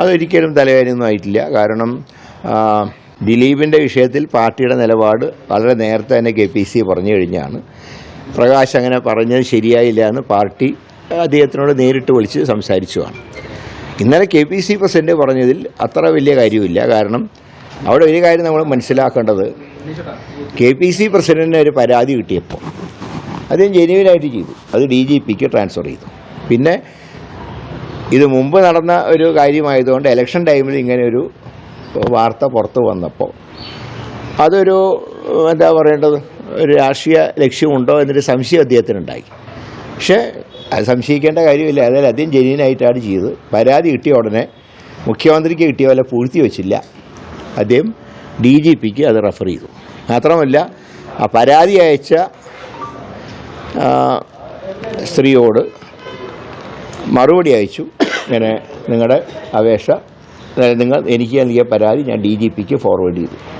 അതൊരിക്കലും തലവേദനയൊന്നും ആയിട്ടില്ല. കാരണം ദിലീപിന്റെ വിഷയത്തിൽ പാർട്ടിയുടെ നിലപാട് വളരെ നേരത്തെ തന്നെ കെ പി സി പറഞ്ഞു കഴിഞ്ഞാണ്. പ്രകാശ് അങ്ങനെ പറഞ്ഞത് ശരിയായില്ല എന്ന് പാർട്ടി അദ്ദേഹത്തിനോട് നേരിട്ട് വിളിച്ച് സംസാരിച്ചുമാണ് ഇന്നലെ കെ പി സി പ്രസിഡന്റ് പറഞ്ഞതിൽ അത്ര വലിയ കാര്യമില്ല കാരണം അവിടെ ഒരു കാര്യം നമ്മൾ മനസ്സിലാക്കേണ്ടത് കെ പി സി പ്രസിഡന്റിന് ഒരു പരാതി കിട്ടിയപ്പോൾ അദ്ദേഹം ജെന്യൂനായിട്ട് ചെയ്തു. അത് ഡി ജി പിക്ക് ട്രാൻസ്ഫർ ചെയ്തു. പിന്നെ ഇത് മുമ്പ് നടന്ന ഒരു കാര്യമായതുകൊണ്ട് ഇലക്ഷൻ ടൈമിൽ ഇങ്ങനെ ഒരു വാർത്ത പുറത്തു വന്നപ്പോൾ അതൊരു എന്താ പറയേണ്ടത്? ഒരു രാഷ്ട്രീയ ലക്ഷ്യമുണ്ടോ എന്നൊരു സംശയം അദ്ദേഹത്തിനുണ്ടായി. പക്ഷേ അത് സംശയിക്കേണ്ട കാര്യമില്ല. അതായത് അദ്ദേഹം ജെന്യനായിട്ടാണ് ചെയ്തത്. പരാതി കിട്ടിയ ഉടനെ മുഖ്യമന്ത്രിക്ക് കിട്ടിയ പോലെ പൂഴ്ത്തി വച്ചില്ല. അദ്ദേഹം ഡി ജി പിക്ക് അത് റെഫർ ചെയ്തു. മാത്രമല്ല ആ പരാതി അയച്ച സ്ത്രീയോട് മറുപടി അയച്ചു. ഇങ്ങനെ നിങ്ങളുടെ അപേക്ഷ നിങ്ങൾ എനിക്ക് നൽകിയ പരാതി ഞാൻ ഡി ജി പിക്ക് ഫോർവേഡ് ചെയ്തു.